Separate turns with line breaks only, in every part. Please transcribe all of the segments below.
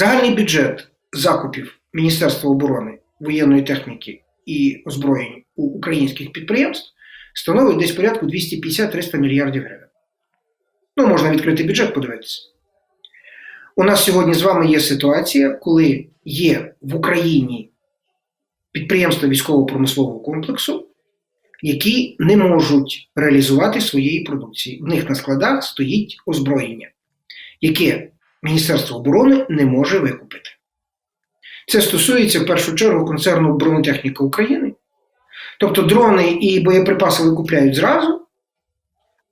Загальний бюджет закупів Міністерства оборони воєнної техніки і озброєнь у українських підприємств становить десь порядку 250-300 мільярдів гривень. Ну, можна відкрити бюджет, подивитися. У нас сьогодні з вами є ситуація, коли є в Україні підприємства військово-промислового комплексу, які не можуть реалізувати своєї продукції. В них на складах стоїть озброєння, яке Міністерство оборони не може викупити. Це стосується в першу чергу концерну бронетехніка України. Тобто дрони і боєприпаси викупляють зразу,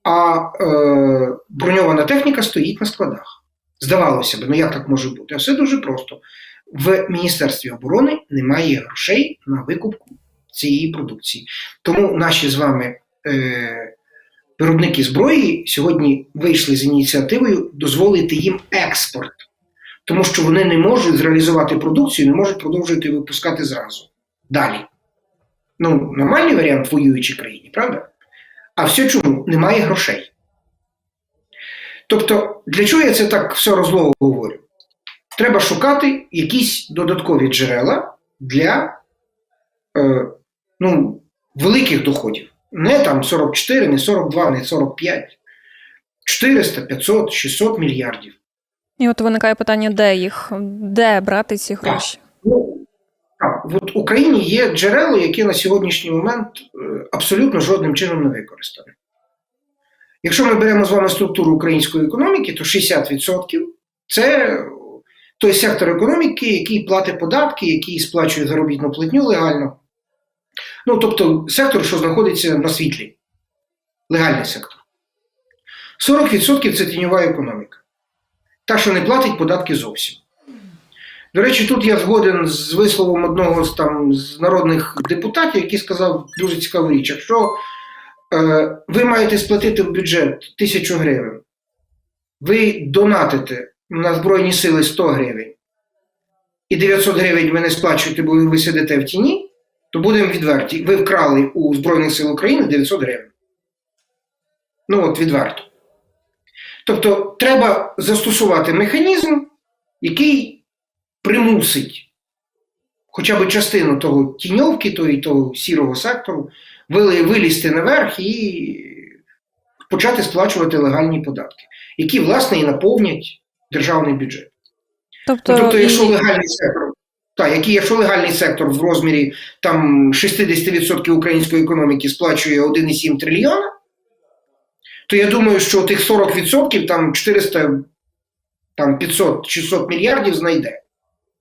а е, броньована техніка стоїть на складах. Здавалося б, ну як так може бути? А все дуже просто. В Міністерстві оборони немає грошей на викупку цієї продукції. Тому наші з вами е, виробники зброї сьогодні вийшли з ініціативою дозволити їм експорт, тому що вони не можуть зреалізувати продукцію, не можуть продовжувати випускати зразу. Далі. Ну, нормальний варіант в воюючій країні, правда? А все чому? Немає грошей. Тобто, для чого я це так все розлого говорю? Треба шукати якісь додаткові джерела для е, ну, великих доходів. Не там 44, не 42, не 45, 400, 500, 600 мільярдів.
І от виникає питання, де їх, де брати ці гроші?
Ну, так, от в Україні є джерела, які на сьогоднішній момент е, абсолютно жодним чином не використані. Якщо ми беремо з вами структуру української економіки, то 60% це той сектор економіки, який платить податки, який сплачує заробітну платню легально. Ну, тобто сектор, що знаходиться на світлі, легальний сектор. 40% це тіньова економіка. Та, що не платить податки зовсім. До речі, тут я згоден з висловом одного з там з народних депутатів, який сказав дуже цікаву річ. Якщо е, ви маєте сплатити в бюджет тисячу гривень, ви донатите на Збройні Сили 100 гривень, і 900 гривень ви не сплачуєте, бо ви сидите в тіні, то будемо відверті. Ви вкрали у Збройних сил України 900 гривень. Ну от відверто. Тобто, треба застосувати механізм, який примусить хоча б частину того тіньовки, того, того сірого сектору, вилізти наверх і почати сплачувати легальні податки, які, власне, і наповнять державний бюджет.
Тобто,
Ну, тобто, якщо
і-
легальний сектор, так, який, якщо легальний сектор в розмірі там 60% української економіки сплачує 1,7 трильйона, то я думаю, що тих 40% там 400, там 500, 600 мільярдів знайде.